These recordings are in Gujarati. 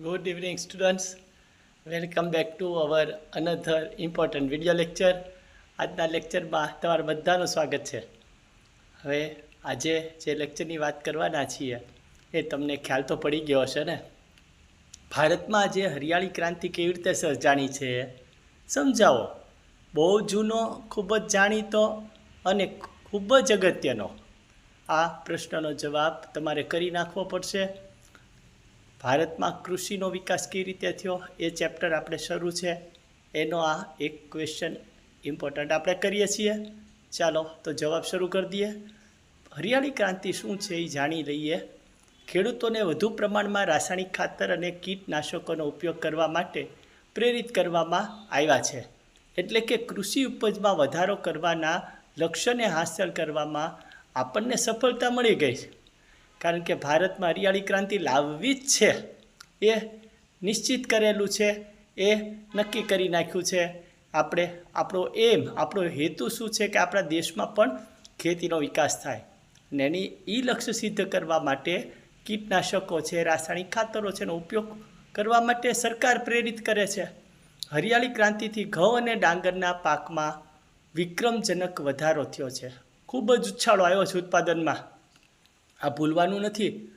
Good evening, students. Welcome back to our another important video lecture. આજના લેક્ચરમાં તમારા બધાનું સ્વાગત છે હવે આજે જે લેક્ચરની વાત કરવાના છીએ એ તમને ખ્યાલ તો પડી ગયો હશે ને ભારતમાં જે હરિયાળી ક્રાંતિ કેવી રીતે સર્જાણી છે સમજાવો બહુ જૂનો ખૂબ જ જાણીતો અને ખૂબ જ અગત્યનો આ પ્રશ્નનો જવાબ તમારે કરી નાખવો પડશે ભારતમાં કૃષિનો વિકાસ કઈ રીતે થયો એ ચેપ્ટર આપણે શરૂ છે. એનો આ એક ક્વેશ્ચન ઇમ્પોર્ટન્ટ આપણે કરીએ છીએ. ચાલો તો જવાબ શરૂ કરી દઈએ. હરિયાળી ક્રાંતિ શું છે એ જાણી લઈએ. ખેડૂતોને વધુ પ્રમાણમાં રાસાયણિક ખાતર અને કીટનાશકોનો ઉપયોગ કરવા માટે પ્રેરિત કરવામાં આવ્યા છે. એટલે કે કૃષિ ઉપજમાં વધારો કરવાના લક્ષ્યને હાંસલ કરવામાં આપણને સફળતા મળી ગઈ છે. કારણ કે ભારતમાં હરિયાળી ક્રાંતિ લાવવી જ છે. એ નિશ્ચિત કરેલું છે. એ નક્કી કરી નાખ્યું છે. આપણે આપણો એમ, આપણો હેતુ શું છે કે આપણા દેશમાં પણ ખેતીનો વિકાસ થાય. ને એની એ લક્ષ્ય સિદ્ધ કરવા માટે કીટનાશકો છે, રાસાયણિક ખાતરો છે એનો ઉપયોગ કરવા માટે સરકાર પ્રેરિત કરે છે. હરિયાળી ક્રાંતિથી ઘઉં અને ડાંગરના પાકમાં વિક્રમજનક વધારો થયો છે. ખૂબ જ ઉછાળો આવ્યો છે ઉત્પાદનમાં. આ ભૂલવાનું નથી.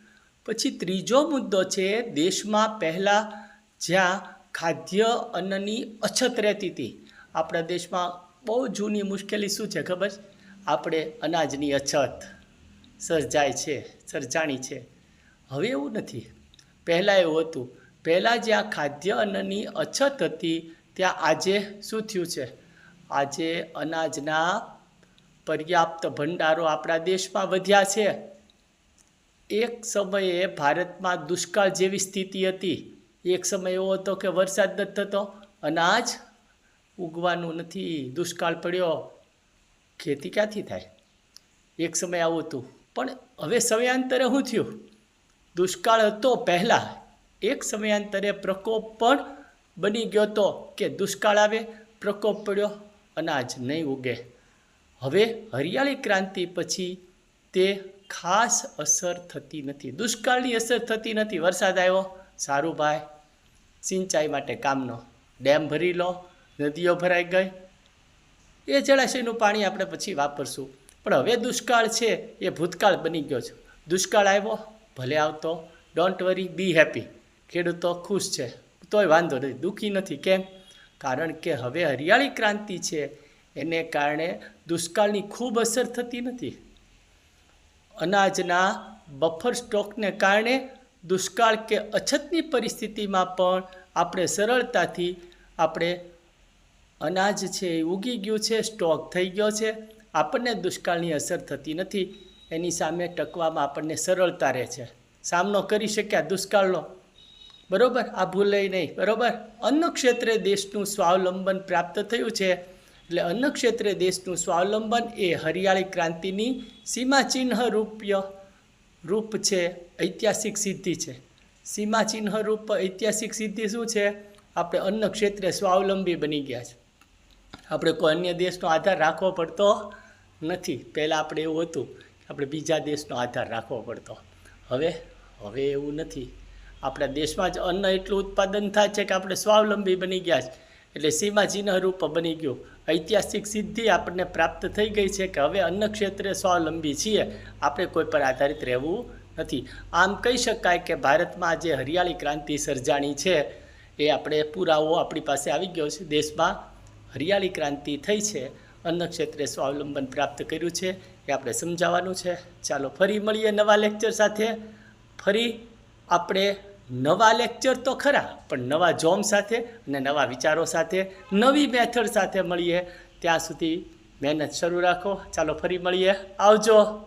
પછી ત્રીજો મુદ્દો છે, દેશમાં પહેલાં જ્યાં ખાદ્ય અન્નની અછત રહેતી હતી. આપણા દેશમાં બહુ જૂની મુશ્કેલી શું છે ખબર? આપણે અનાજની અછત. સર્જાય છે સર્જાણી છે. હવે એવું નથી. પહેલાં એવું હતું. પહેલાં જ્યાં ખાદ્ય અન્નની અછત હતી, ત્યાં આજે શું થયું છે? આજે અનાજના પર્યાપ્ત ભંડારો આપણા દેશમાં વધ્યા છે. એક સમયે ભારતમાં દુષ્કાળ જેવી સ્થિતિ હતી. એક સમય એવો હતો કે વરસાદ નથી થતો અનાજ ઉગવાનું નથી. દુષ્કાળ પડ્યો. ખેતી ક્યાંથી થાય? એક સમય આવું હતું. પણ હવે સમયાંતરે શું થયું? દુષ્કાળ હતો પહેલાં. એક સમયાંતરે પ્રકોપ પણ બની ગયો હતો કે દુષ્કાળ આવે, પ્રકોપ પડ્યો અનાજ નહીં ઉગે. હવે હરિયાળી ક્રાંતિ પછી તે ખાસ અસર થતી નથી. દુષ્કાળની અસર થતી નથી. વરસાદ આવ્યો. સારું ભાઈ સિંચાઈ માટે કામનો. ડેમ ભરી લો. નદીઓ ભરાઈ ગઈ. એ જળાશયનું પાણી આપણે પછી વાપરશું. પણ હવે દુષ્કાળ છે. એ ભૂતકાળ બની ગયો છે. દુષ્કાળ આવ્યો. ભલે આવતો. ડોન્ટ વરી બી હેપી ખેડૂતો ખુશ છે. તોય વાંધો નથી દુઃખી નથી. કેમ? કારણ કે હવે હરિયાળી ક્રાંતિ છે. એને કારણે દુષ્કાળની ખૂબ અસર થતી નથી. અનાજના બફર સ્ટોકને કારણે દુષ્કાળ કે અછતની પરિસ્થિતિમાં પણ આપણે સરળતાથી આપણે અનાજ છે એ ઉગી ગયું છે, સ્ટોક થઈ ગયો છે. આપણને દુષ્કાળની અસર થતી નથી. એની સામે ટકવામાં આપણને સરળતા રહે છે. સામનો કરી શક્યા દુષ્કાળનો. બરોબર? આ ભૂલે નહીં. બરોબર? અન્ન ક્ષેત્રે દેશનું સ્વાવલંબન પ્રાપ્ત થયું છે. એટલે અન્ન ક્ષેત્રે દેશનું સ્વાવલંબન એ હરિયાળી ક્રાંતિની સીમાચિહ્ન રૂપ્ય રૂપ છે, ઐતિહાસિક સિદ્ધિ છે. સીમાચિહ્ન રૂપ, ઐતિહાસિક સિદ્ધિ શું છે? આપણે અન્ન ક્ષેત્રે સ્વાવલંબી બની ગયા છે. આપણે કોઈ અન્ય દેશનો આધાર રાખવો પડતો નથી. પહેલાં આપણે એવું હતું કે આપણે બીજા દેશનો આધાર રાખવો પડતો. હવે હવે એવું નથી. આપણા દેશમાં જ અન્ન એટલું ઉત્પાદન થાય છે કે આપણે સ્વાવલંબી બની ગયા છે. એટલે સીમાચિહ્ન રૂપ બની ગયું. ઐતિહાસિક સિદ્ધિ આપણને પ્રાપ્ત થઈ ગઈ છે કે હવે અન્ન ક્ષેત્રે સ્વાવલંબી છીએ. આપણે કોઈ પર આધારિત રહેવું નથી. આમ કહી શકાય કે ભારતમાં જે હરિયાળી ક્રાંતિ સર્જાણી છે, એ આપણે પુરાવો આપણી પાસે આવી ગયો છે. દેશમાં હરિયાળી ક્રાંતિ થઈ છે, અન્ન ક્ષેત્રે સ્વાવલંબન પ્રાપ્ત કર્યું છે, એ આપણે સમજાવવાનું છે. ચાલો ફરી મળીએ નવા લેક્ચર સાથે. ફરી આપણે નવા લેક્ચર તો ખરા, પણ નવા જોમ સાથે અને નવા વિચારો સાથે, નવી મેથડ સાથે મળીએ. ત્યાં સુધી મહેનત શરૂ રાખો. ચાલો ફરી મળીએ. આવજો.